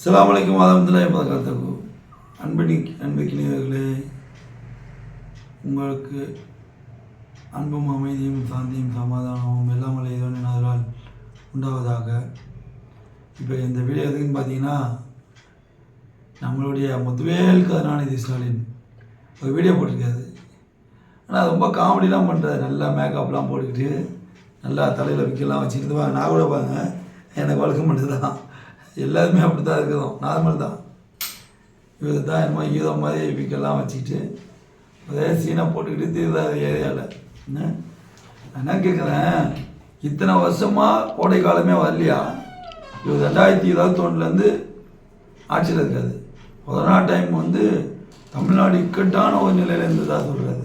அஸ்ஸலாமு அலைக்கும் வரமத்துல்லாஹி வபரகாத்துஹு. அன்பினி அன்பிக்கினியர்களே உங்களுக்கு அன்பும் அமைதியும் சாந்தியும் சமாதானமும் எல்லாம் வல்ல இறைவனின் உண்டாவதாக. இப்போ இந்த வீடியோ எதுக்குன்னு பார்த்தீங்கன்னா நம்மளுடைய முத்துவேல் கருணாநிதி ஸ்டாலின் ஒரு வீடியோ போட்டிருக்காரு. ஆனால் ரொம்ப காமெடிலாம் பண்ணுறது நல்லா மேக்கப்லாம் போட்டுக்கிட்டு நல்லா தலையில் விற்கலாம் வச்சுக்கிட்டு வாங்க நான் கூட பாருங்க எனக்கு வழக்கம் மட்டும் தான் எல்லாருமே அப்படி தான் இருக்கிறோம் நார்மல் தான். இவர் தான் என்னமோ ஈரோ மாதிரி விக்கெல்லாம் வச்சுக்கிட்டு ஒரே சீனை போட்டுக்கிட்டு திருந்தாரு ஏரியாவில் என்ன? என்ன கேட்குறேன் இத்தனை வருஷமாக கோடை காலமே வரலையா? இவர் ரெண்டாயிரத்தி இருபத்தொன்னுலேருந்து ஆட்சியில் இருக்காது கொரோனா டைம் வந்து தமிழ்நாடு இக்கட்டான ஒரு நிலையில் இருந்ததா சொல்கிறாரு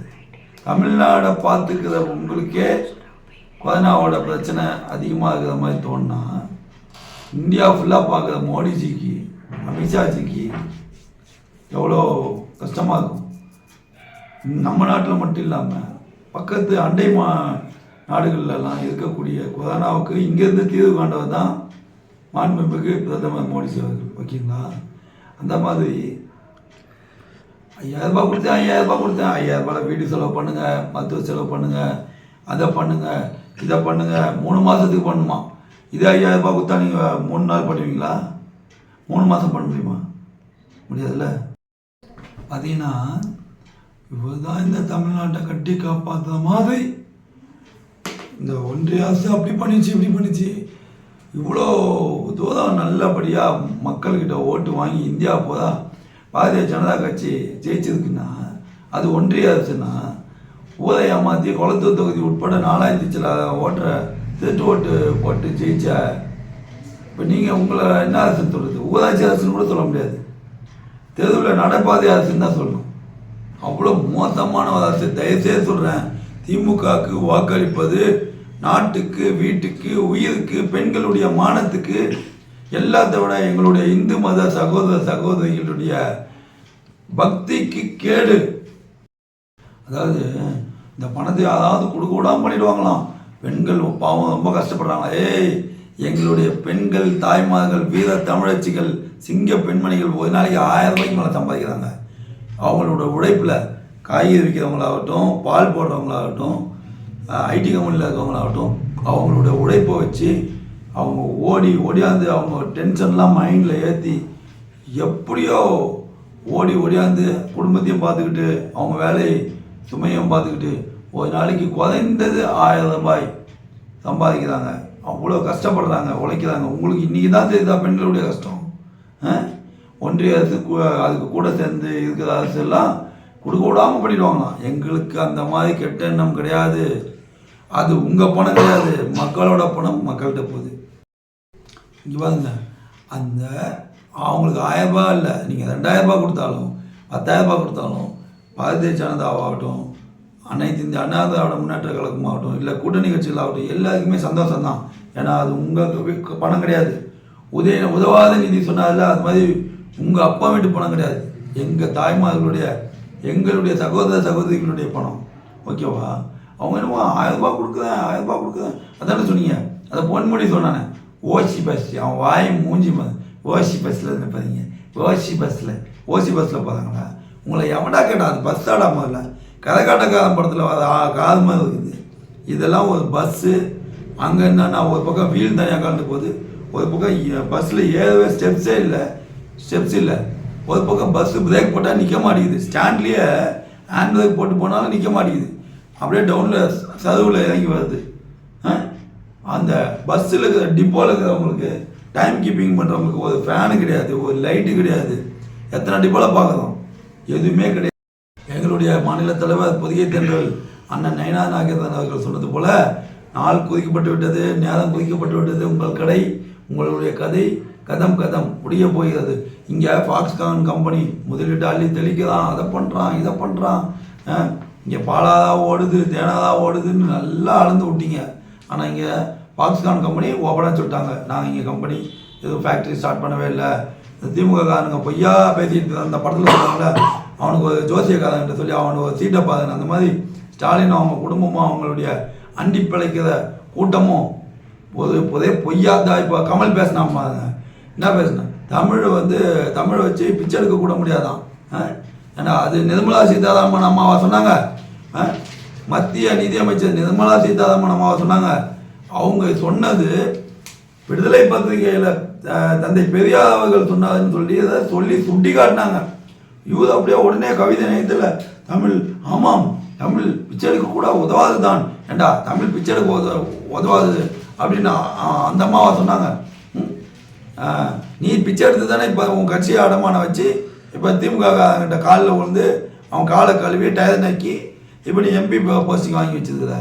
தமிழ்நாடை பார்த்துக்கிற உங்களுக்கே கொரோனாவோட பிரச்சனை அதிகமாக இருக்கிற மாதிரி தோணுனா இந்தியா ஃபுல்லாக பார்க்குற மோடிஜிக்கு அமித்ஷாஜிக்கு எவ்வளோ கஷ்டமாக இருக்கும். நம்ம நாட்டில் மட்டும் இல்லாமல் பக்கத்து அண்டை மா நாடுகள்லாம் இருக்கக்கூடிய கொரோனாவுக்கு இங்கேருந்து தீர்வு காண்டவர் தான் மாண்புமிகு பிரதமர் மோடிஜி அவர்கள் ஓகேங்களா? அந்த மாதிரி ஐயாயிரம் ரூபாய் கொடுத்தேன் ஐயாயிரம் ரூபாய் கொடுத்தேன். ஐயாயிரம் ரூபாய் வீட்டு செலவு பண்ணுங்கள் மருத்துவ செலவு பண்ணுங்கள் அதை பண்ணுங்கள் இதை பண்ணுங்கள் மூணு மாதத்துக்கு பண்ணுமா? இதே ஐயாயிரம் ரூபாய் கொடுத்தா நீங்கள் மூணு நாள் பண்ணுவீங்களா? மூணு மாதம் பண்ண முடியுமா? முடியாதுல்ல? பார்த்தீங்கன்னா இவர் தான் இந்த தமிழ்நாட்டை கட்டி காப்பாற்றுற மாதிரி இந்த ஒன்றிய அரசு அப்படி பண்ணிச்சு இப்படி பண்ணிச்சு. இவ்வளோ தூரம் நல்லபடியாக மக்கள்கிட்ட ஓட்டு வாங்கி இந்தியா போதா பாரதிய ஜனதா கட்சி ஜெயிச்சிருக்குன்னா அது ஒன்றிய அரசுன்னா ஊரை ஏமாற்றி குளத்தூர் தொகுதி உட்பட நாலாயிரத்தி சில ஓட்டுற திருட்டு ஓட்டு போட்டு ஜெயிச்சா இப்போ நீங்கள் உங்களை என்ன அரசுன்னு சொல்கிறது ஊராட்சி அரசுன்னு கூட சொல்ல முடியாது. தெருவில் நடைபாதை அரசுன்னு தான் சொல்லணும். அவ்வளோ மோசமான ஒரு அரசு. தயவுசெய்து சொல்கிறேன் திமுகவுக்கு வாக்களிப்பது நாட்டுக்கு வீட்டுக்கு உயிருக்கு பெண்களுடைய மானத்துக்கு எல்லாத்தை விட எங்களுடைய இந்து மத சகோதர சகோதரிகளுடைய பக்திக்கு கேடு. அதாவது இந்த பணத்தை யாராவது கொடுக்க விடாமல் பண்ணிடுவாங்களாம். பெண்கள் பாவம் ரொம்ப கஷ்டப்படுறாங்க. ஏய் எங்களுடைய பெண்கள் தாய்மார்கள் வீர தமிழச்சிகள் சிங்க பெண்மணிகள் ஒரு நாளைக்கு ஆயிரம் ரூபாய்க்கு மேலே சம்பாதிக்கிறாங்க. அவங்களோட உழைப்பில் காய்கறி விற்கிறவங்களாகட்டும் பால் போடுறவங்களாகட்டும் ஐடி கம்பெனியில் இருக்கிறவங்களாகட்டும் அவங்களோட உழைப்பை வச்சு அவங்க ஓடி ஓடியாந்து அவங்க டென்ஷன்லாம் மைண்டில் ஏற்றி எப்படியோ ஓடி ஓடியாந்து குடும்பத்தையும் பார்த்துக்கிட்டு அவங்க வேலையை சுமையும் பார்த்துக்கிட்டு ஒரு நாளைக்கு குறைந்தது ஆயிரம் ரூபாய் சம்பாதிக்கிறாங்க. அவ்வளோ கஷ்டப்படுறாங்க உழைக்கிறாங்க. உங்களுக்கு இன்றைக்கி தான் தெரியுதா பெண்களுடைய கஷ்டம்? ஆ? ஒன்றிய அரசு கூ- அதுக்கு கூட சேர்ந்து இருக்கிற அரசு எல்லாம் கொடுக்க விடாமல் பண்ணிடுவாங்களாம். எங்களுக்கு அந்த மாதிரி கெட்ட எண்ணம் கிடையாது. அது உங்கள் பணம் கிடையாது. மக்களோட பணம் மக்கள்கிட்ட போகுது. இங்கே பாருங்க. அந்த அவங்களுக்கு ஆயிரம் ரூபாய் இல்லை. நீங்கள் ரெண்டாயிரம் ரூபாய் கொடுத்தாலும் பத்தாயிரம் கொடுத்தாலும் பாரதிய ஜனதாவாகட்டும் அனைத்து இந்த அண்ணா திராவிட முன்னேற்ற கழகமாகட்டும் இல்லை கூட்டணி கட்சிகளாகட்டும் எல்லாருக்குமே சந்தோஷம் தான் ஏன்னா அது உங்கள் பணம் கிடையாது. உதய உதவாத நிதி சொன்னார்ல அது மாதிரி உங்கள் அப்பா வீட்டு பணம் கிடையாது. எங்கள் தாய்மார்களுடைய எங்களுடைய சகோதர சகோதரிகளுடைய பணம். ஓகேவா? அவங்க என்னமோ ஆயிரம் ரூபாய் கொடுக்குறேன் ஆயிரம் ரூபாய் கொடுக்குறேன் அதானே சொன்னீங்க. அதை பொன்மொழி சொன்னானே. ஓசி பஸ் அவன் வாய் மூஞ்சி ஓசி பஸ்ஸில் இருந்து பாருங்க. ஓசி பஸ்ஸில் ஓசி பஸ்ஸில் போகிறாங்களா உங்களை எவன்டா கேட்டா அது பஸ் ஆடா முதல்ல. கரகாட்டக்காரன் படத்தில் வர ஆ- இருக்குது. இதெல்லாம் ஒரு பஸ்ஸு அங்கே என்னன்னா ஒரு பக்கம் வீல் தனியாக கலந்து போகுது. ஒரு பக்கம் பஸ்ஸில் ஏறவே ஸ்டெப்ஸே இல்லை. ஸ்டெப்ஸ் இல்லை. ஒரு பக்கம் பஸ்ஸு பிரேக் போட்டால் நிற்க மாட்டேங்குது. ஸ்டாண்ட்லேயே ஹேண்ட் பிரேக் போட்டு போனாலும் நிற்க மாட்டேங்குது. அப்படியே டவுனில் சதுவில் இறங்கி வருது. ஆ? அந்த பஸ்ஸில் இருக்கிற டிப்போவில் இருக்கிறவங்களுக்கு டைம் கீப்பிங் பண்ணுறவங்களுக்கு ஒரு ஃபேனு கிடையாது ஒரு லைட்டு கிடையாது. எத்தனை டிப்போவில் பார்க்குறோம்? எதுவுமே கிடையாது. எங்களுடைய மாநில தலைவர் பொதிகை தென்றல் அண்ணன் நயனா நாகேந்திரன் அவர்கள் சொன்னது போல நாள் குதிக்கப்பட்டு விட்டது நேரம் குதிக்கப்பட்டு விட்டது உங்கள் கடை உங்களுடைய கதை கதம் கதம் முடிய போகிறது. இங்கே ஃபாக்ஸ்கான் கம்பெனி முதலீட்டு அள்ளி தெளிக்கிறான் அதை பண்ணுறான் இதை பண்ணுறான் இங்கே பாலாதா ஓடுது தேனாதா ஓடுதுன்னு நல்லா அளந்து விட்டீங்க. ஆனால் இங்கே ஃபாக்ஸ்கான் கம்பெனி ஓப்பனாக சொல்லிட்டாங்க. நாங்கள் இங்கே கம்பெனி எதுவும் ஃபேக்ட்ரி ஸ்டார்ட் பண்ணவே இல்லை. திமுக காரங்க பொய்யா பேசிட்டு அந்த படத்தில் சொல்கிறாங்களே அவனுக்கு ஒரு ஜோசியக்காரங்கிட்ட சொல்லி அவனுக்கு ஒரு சீட்டை பாருங்க அந்த மாதிரி ஸ்டாலின் அவங்க குடும்பமும் அவங்களுடைய அண்டி பிழைக்கிற கூட்டமும் ஒரு ஒரே பொய்யா தான் இப்போ கமல் பேசினா பாருங்க. என்ன பேசினேன் தமிழ் வந்து தமிழை வச்சு பிச்சை எடுக்க கூட முடியாதான். ஆ? ஏன்னா அது நிர்மலா சீதாராமன் அம்மாவை சொன்னாங்க. ஆ? மத்திய நிதியமைச்சர் நிர்மலா சீதாராமன் அம்மாவை சொன்னாங்க. அவங்க சொன்னது விடுதலை பத்திரிகையில் தந்தை பெரியார் அவர்கள் சொன்னாருன்னு சொல்லி அதை சொல்லி சுட்டி காட்டினாங்க இவர் அப்படியே உடனே கவிதை நேயத்தில் தமிழ் ஆமாம் தமிழ் பிச்சை கூட உதவாது தான். ஏண்டா தமிழ் பிச்சை எடுக்க உத உதவாது? அப்படின்னு அந்த அம்மாவா சொன்னாங்க. ம்? நீ பிச்சை எடுத்து தானே இப்போ உன் கட்சியை அடமானம் வச்சு இப்போ திமுக கிட்ட காலில் விழுந்து அவன் காலை கழுவி டயர் நக்கி இப்போ நீ எம்பி போஸ்டிங் வாங்கி வச்சிருக்கிற.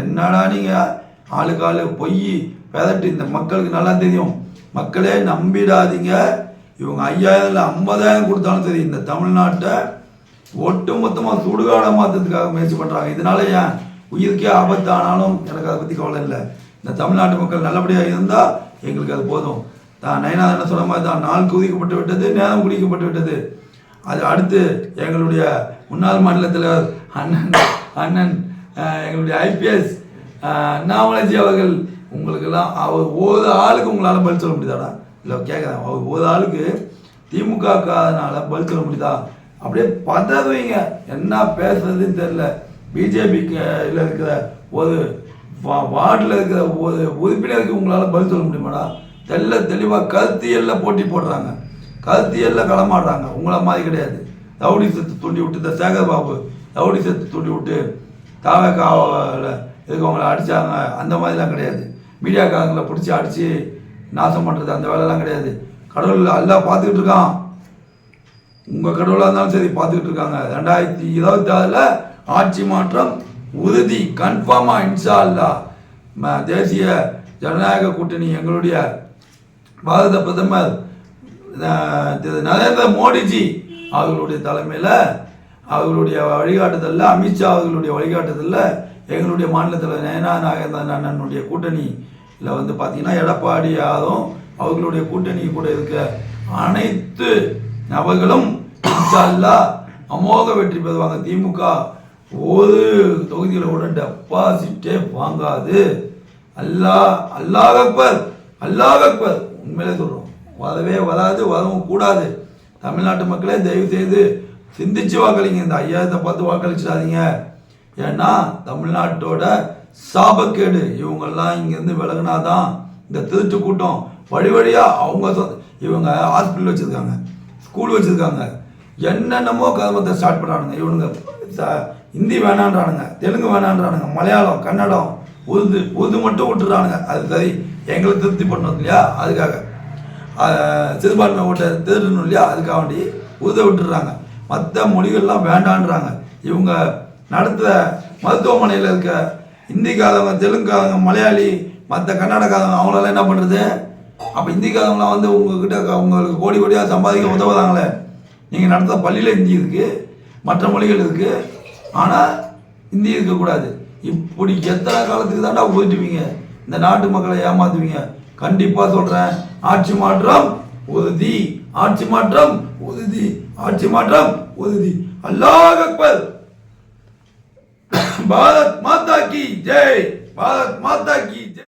என்னடா நீங்கள் ஆளுக்கு ஆள் பொய் பெதட்டு. இந்த மக்களுக்கு நல்லா தெரியும். மக்களே நம்பிடாதீங்க. இவங்க ஐயாயிரம் இல்லை ஐம்பதாயிரம் கொடுத்தாலும் சரி இந்த தமிழ்நாட்டை ஒட்டு மொத்தமாக சுடுகாடாக மாற்றுறதுக்காக முயற்சி பண்ணுறாங்க இதனால ஏன்? உயிருக்கே ஆபத்து ஆனாலும் எனக்கு அதை பற்றி கவலை இல்லை. இந்த தமிழ்நாட்டு மக்கள் நல்லபடியாக இருந்தால் எங்களுக்கு அது போதும். தான் நயனார் என்ன சொன்ன மாதிரி தான் நாள் குதிக்கப்பட்டு விட்டது நேரம் குடிக்கப்பட்டு விட்டது. அது அடுத்து எங்களுடைய முன்னாள் மாநிலத்தில் அண்ணன் அண்ணன் எங்களுடைய ஐபிஎஸ் அண்ணாமலைஜி அவர்கள் உங்களுக்கெல்லாம் அவர் ஒரு ஆளுக்கு உங்களால் பதில் சொல்ல முடியாதாடா? இல்லை கேட்குறேன் ஒரு ஆளுக்கு திமுக காரனால பதில் சொல்ல முடியுதா? அப்படியே பதறுவீங்க. என்ன பேசுறதுன்னு தெரில பிஜேபிக்கு இல்லை இருக்கிற ஒரு வா- வார்டில் இருக்கிற ஒரு உறுப்பினருக்கு உங்களால் பதில் சொல்ல முடியுமாடா? தெல்ல தெளிவாக கருத்தியல்ல போட்டி போடுறாங்க. கருத்தியல்ல களமாடுறாங்க. உங்களை மாதிரி கிடையாது. ரவுடி சத்து தூண்டி விட்டு இந்த சேகர் பாபு ரவுடி சத்து தூண்டி விட்டு தாவக்காவில் இருக்கவங்கள அடித்தாங்க அந்த மாதிரிலாம் கிடையாது. மீடியாக்காரங்களை பிடிச்சி அடித்து நாசம் பண்ணுறது அந்த வேலைலாம் கிடையாது. கடவுள் எல்லாம் பார்த்துக்கிட்டு இருக்கான். உங்கள் கடவுளாக இருந்தாலும் சரி பார்த்துக்கிட்டு இருக்காங்க. ரெண்டாயிரத்தி இருபத்தி ஆறில் ஆட்சி மாற்றம் உறுதி கன்ஃபார்மாக இன்ஷா அல்லா தேசிய ஜனநாயக கூட்டணி எங்களுடைய பாரத பிரதமர் திரு நரேந்திர மோடிஜி அவர்களுடைய தலைமையில் அவர்களுடைய வழிகாட்டுதலில் அமித்ஷா அவர்களுடைய வழிகாட்டுதலில் எங்களுடைய மாநிலத்தில் நயனா நாகேந்திரன் அண்ணனுடைய இல்லை வந்து பார்த்தீங்கன்னா எடப்பாடி யாரும் அவர்களுடைய கூட்டணி கூட இருக்க அனைத்து நபர்களும் அல்லாஹ் அமோக வெற்றி பெறுவாங்க. திமுக ஒரு தொகுதியில் கூட டெபாசிட்டே வாங்காது. அல்லா அல்லாஹ் அக்பர் அல்லாஹ் அக்பர். உண்மையிலே சொல்கிறோம் வரவே வராது வரவும் கூடாது. தமிழ்நாட்டு மக்களே தயவு செய்து சிந்திச்சு வாக்களிங்க. இந்த ஐயாயிரத்தை பார்த்து வாக்களிச்சிடாதீங்க. ஏன்னா தமிழ்நாட்டோட சாபக்கேடு. இவங்கெல்லாம் இங்கேருந்து விலகினாதான் இந்த திருட்டு கூட்டம் வழி வழியாக அவங்க இவங்க ஹாஸ்பிட்டல் வச்சுருக்காங்க ஸ்கூல் வச்சுருக்காங்க. என்னென்னமோ கதமத்தை ஸ்டார்ட் பண்ணுறானுங்க இவனுங்க ஹிந்தி வேணான்றானுங்க தெலுங்கு வேணான்றானுங்க மலையாளம் கன்னடம் உருது உருது மட்டும் விட்டுறானுங்க. அது சரி எங்களை திருப்தி பண்ணணும் இல்லையா? அதுக்காக. சிறுபான்மை ஓட்ட திருடணும் இல்லையா? அதுக்காக வேண்டி உருதை விட்டுறாங்க. மற்ற மொழிகள்லாம் வேண்டான்றாங்க. இவங்க நடத்துகிற மருத்துவமனையில் இருக்க ஹிந்திக்காரங்க தெலுங்குக்காரங்க மலையாளி மற்ற கன்னடக்காரங்க அவங்களெல்லாம் என்ன பண்ணுறது அப்போ ஹிந்திக்காரங்களாம் வந்து உங்ககிட்ட உங்களுக்கு கோடி கோடியாக சம்பாதிக்க உதவுறாங்களே. நீங்கள் நடத்துகிற பள்ளியில் ஹிந்தி இருக்குது மற்ற மொழிகள் இருக்குது ஆனால் ஹிந்தி இருக்கக்கூடாது இப்படி எத்தனை காலத்துக்கு தாண்டா போயிட்டுவீங்க? இந்த நாட்டு மக்களை ஏமாத்துவீங்க. கண்டிப்பாக சொல்கிறேன் ஆட்சி மாற்றம் உறுதி. ஆட்சி மாற்றம் உறுதி. ஆட்சி மாற்றம் உறுதி. அல்லாஹ் அக்பர். பாரத் மாதா கி ஜெய் பாரத் மாதா கி ஜெய்